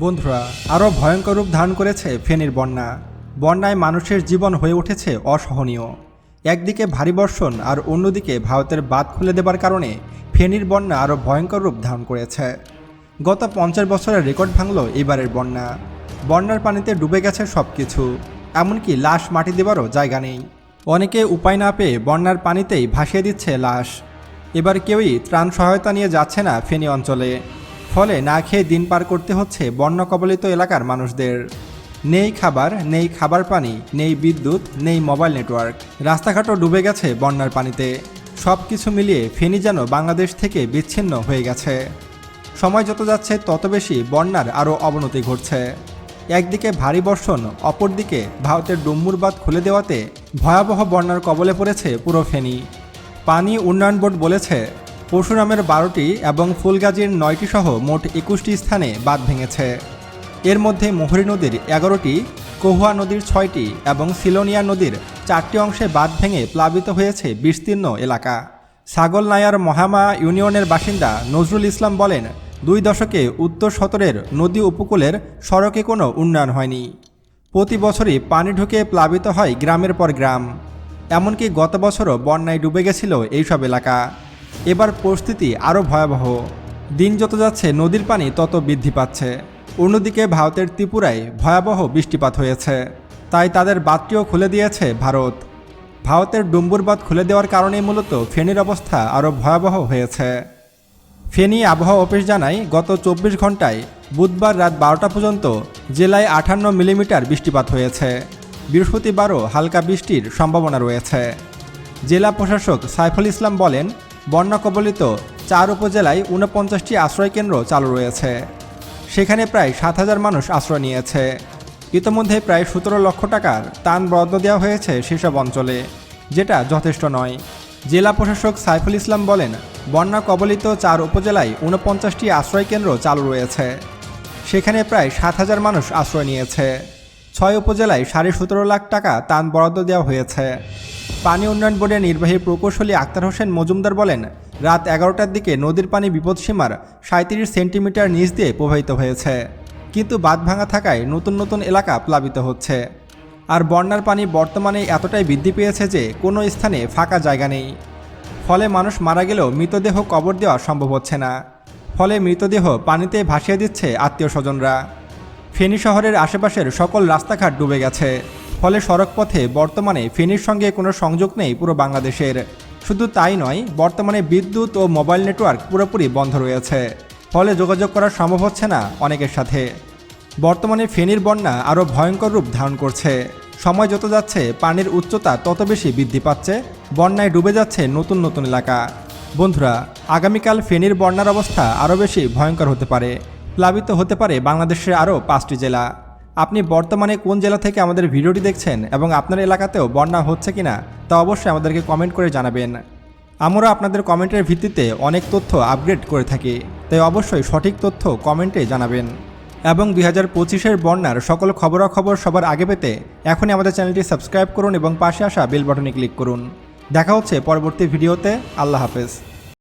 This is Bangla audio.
বন্ধুরা, আরও ভয়ঙ্কর রূপ ধারণ করেছে ফেনীর বন্যা। বন্যায় মানুষের জীবন হয়ে উঠেছে অসহনীয়। একদিকে ভারী বর্ষণ আর অন্যদিকে ভারতের বাঁধ খুলে দেবার কারণে ফেনীর বন্যা আরও ভয়ঙ্কর রূপ ধারণ করেছে। গত পঞ্চাশ বছরের রেকর্ড ভাঙল এবারের বন্যা। বন্যার পানিতে ডুবে গেছে সব কিছু এমনকি লাশ মাটি দেবারও জায়গা নেই। অনেকে উপায় না পেয়ে বন্যার পানিতেই ভাসিয়ে দিচ্ছে লাশ। এবার কেউই ত্রাণ সহায়তা নিয়ে যাচ্ছে না ফেনী অঞ্চলে। ফলে না খেয়ে দিন পার করতে হচ্ছে বন্যা কবলিত এলাকার মানুষদের। নেই খাবার নেই খাবার পানি, নেই বিদ্যুৎ, নেই মোবাইল নেটওয়ার্ক। রাস্তাঘাটও ডুবে গেছে বন্যার পানিতে। সব কিছু মিলিয়ে ফেনী যেন বাংলাদেশ থেকে বিচ্ছিন্ন হয়ে গেছে। সময় যত যাচ্ছে, তত বেশি বন্যার আরও অবনতি ঘটছে। একদিকে ভারী বর্ষণ, অপরদিকে ভারতের ডুম্মুর বাঁধ খুলে দেওয়াতে ভয়াবহ বন্যার কবলে পড়েছে পুরো ফেনী। পানি উন্নয়ন বোর্ড বলেছে পরশুরামের বারোটি এবং ফুলগাজীর নয়টি সহ মোট একুশটি স্থানে বাঁধ ভেঙেছে। এর মধ্যে মোহরী নদীর এগারোটি, কহুয়া নদীর ছয়টি এবং সিলোনিয়া নদীর চারটি অংশে বাঁধ ভেঙে প্লাবিত হয়েছে বিস্তীর্ণ এলাকা। সাগলনায়ার মহামা ইউনিয়নের বাসিন্দা নজরুল ইসলাম বলেন, দুই দশকে উত্তর সতরের নদী উপকূলের সড়কে কোনো উন্নয়ন হয়নি। প্রতি বছরই পানি ঢুকে প্লাবিত হয় গ্রামের পর গ্রাম। এমনকি গত বছরও বন্যায় ডুবে গেছিল এইসব এলাকা। এবার পরিস্থিতি আরও ভয়াবহ। দিন যত যাচ্ছে, নদীর পানি তত বৃদ্ধি পাচ্ছে। অন্যদিকে ভারতের ত্রিপুরায় ভয়াবহ বৃষ্টিপাত হয়েছে। তাই তাদের বাঁধটিও খুলে দিয়েছে ভারত। ভারতের ডুম্বুর বাঁধ খুলে দেওয়ার কারণেই মূলত ফেনীর অবস্থা আরও ভয়াবহ হয়েছে। ফেনী আবহাওয়া অফিস জানায়, গত চব্বিশ ঘন্টায় বুধবার রাত বারোটা পর্যন্ত জেলায় আটান্ন মিলিমিটার বৃষ্টিপাত হয়েছে। বৃহস্পতিবারও হালকা বৃষ্টির সম্ভাবনা রয়েছে। জেলা প্রশাসক সাইফুল ইসলাম বলেন বন্যা কবলিত চার উপজেলায় ঊনপঞ্চাশটি আশ্রয়কেন্দ্র চালু রয়েছে। সেখানে প্রায় সাত হাজার মানুষ আশ্রয় নিয়েছে। ইতোমধ্যে প্রায় সতেরো লক্ষ টাকার তান বরাদ্দ দেওয়া হয়েছে সেসব অঞ্চলে, যেটা যথেষ্ট নয়। জেলা প্রশাসক সাইফুল ইসলাম বলেন, বন্যা কবলিত চার উপজেলায় ঊনপঞ্চাশটি আশ্রয়কেন্দ্র চালু রয়েছে। সেখানে প্রায় সাত হাজার মানুষ আশ্রয় নিয়েছে। ছয় উপজেলায় সাড়ে সতেরো লাখ টাকা তান বরাদ্দ দেওয়া হয়েছে। পানি উন্নয়ন বোর্ডের নির্বাহী প্রকৌশলী আক্তার হোসেন মজুমদার বলেন, রাত এগারোটার দিকে নদীর পানি বিপদসীমার সাঁত্রিশ সেন্টিমিটার নিচ দিয়ে প্রবাহিত হয়েছে। কিন্তু বাঁধ ভাঙা থাকায় নতুন নতুন এলাকা প্লাবিত হচ্ছে। আর বন্যার পানি বর্তমানে এতটাই বৃদ্ধি পেয়েছে যে কোনো স্থানে ফাঁকা জায়গা নেই। ফলে মানুষ মারা গেলেও মৃতদেহ কবর দেওয়া সম্ভব হচ্ছে না। ফলে মৃতদেহ পানিতে ভাসিয়ে দিচ্ছে আত্মীয় স্বজনরা। ফেনী শহরের আশেপাশের সকল রাস্তাঘাট ডুবে গেছে। ফলে সড়কপথে বর্তমানে ফেনীর সঙ্গে কোনো সংযোগ নেই পুরো বাংলাদেশের। শুধু তাই নয়, বর্তমানে বিদ্যুৎ ও মোবাইল নেটওয়ার্ক পুরোপুরি বন্ধ রয়েছে। ফলে যোগাযোগ করা সম্ভব হচ্ছে না অনেকের সাথে। বর্তমানে ফেনীর বন্যা আরও ভয়ঙ্কর রূপ ধারণ করছে। সময় যত যাচ্ছে, পানির উচ্চতা তত বেশি বৃদ্ধি পাচ্ছে, বন্যায় ডুবে যাচ্ছে নতুন নতুন এলাকা। বন্ধুরা, আগামীকাল ফেনীর বন্যার অবস্থা আরও বেশি ভয়ঙ্কর হতে পারে। প্লাবিত হতে পারে বাংলাদেশের আরও পাঁচটি জেলা। আপনি বর্তমানে কোন জেলা থেকে আমাদের ভিডিওটি দেখছেন এবং আপনার এলাকাতেও বন্যা হচ্ছে কিনা তা অবশ্যই আমাদেরকে কমেন্ট করে জানাবেন। আমরা আপনাদের কমেন্টের ভিত্তিতে অনেক তথ্য আপগ্রেড করে থাকি, তাই অবশ্যই সঠিক তথ্য কমেন্টে জানাবেন। এবং দুই হাজার পঁচিশের বন্যার সকল খবরাখবর সবার আগে পেতে এখনই আমাদের চ্যানেলটি সাবস্ক্রাইব করুন এবং পাশে আসা বেল বাটনে ক্লিক করুন। দেখা হচ্ছে পরবর্তী ভিডিওতে। আল্লাহ হাফেজ।